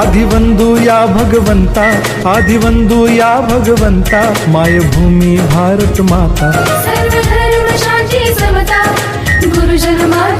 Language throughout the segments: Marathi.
ಆದಿವಂದು ಯಾ ಭಗವಂತ ಆದಿವಂದು ಯಾ ಭಗವಂತ ಮಾಯಭೂಮಿ ಭಾರತ ಮಾತಾ ಸರ್ವಧರ್ಮ ಶಾಂತಿ ಸಮತಾ ಗುರುಜನ ಮಾತಾ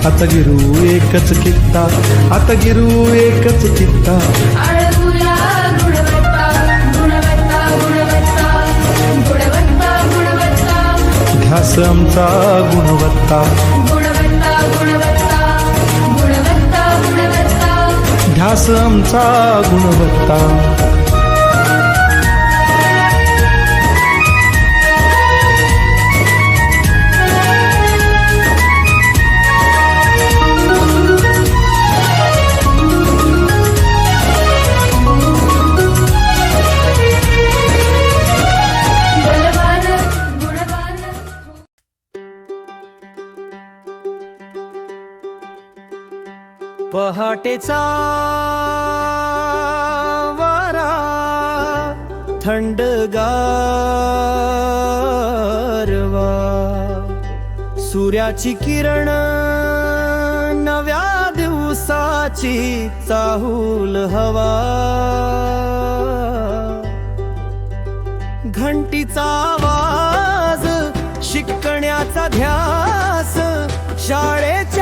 आता गिरू एकच कित्ता आता गिरू एकच कित्ता गुणवत्ता. ध्यास आमचा गुणवत्ता. गुणवत्ता गुणवत्ता. गुणवत्ता गुणवत्ता. ध्यास आमचा गुणवत्ता. पहाटेचा वारा थंडगारवा. सूर्याची किरण नव्या दिवसाची चाहूल हवा. घंटीचा आवाज शिकण्याचा ध्यास शाळेच्या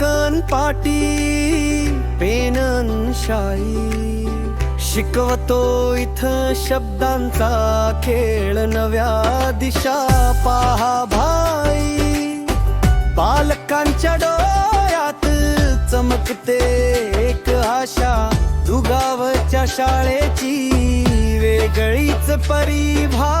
पुस्तकन पाटी पेनन शाई. शिकवतो इथं शब्दांचा खेळ नव्या दिशा पाहा भाई. बालकांच्या डोळ्यात चमकते एक आशा दुगावच्या शाळेची वेगळीच परिभा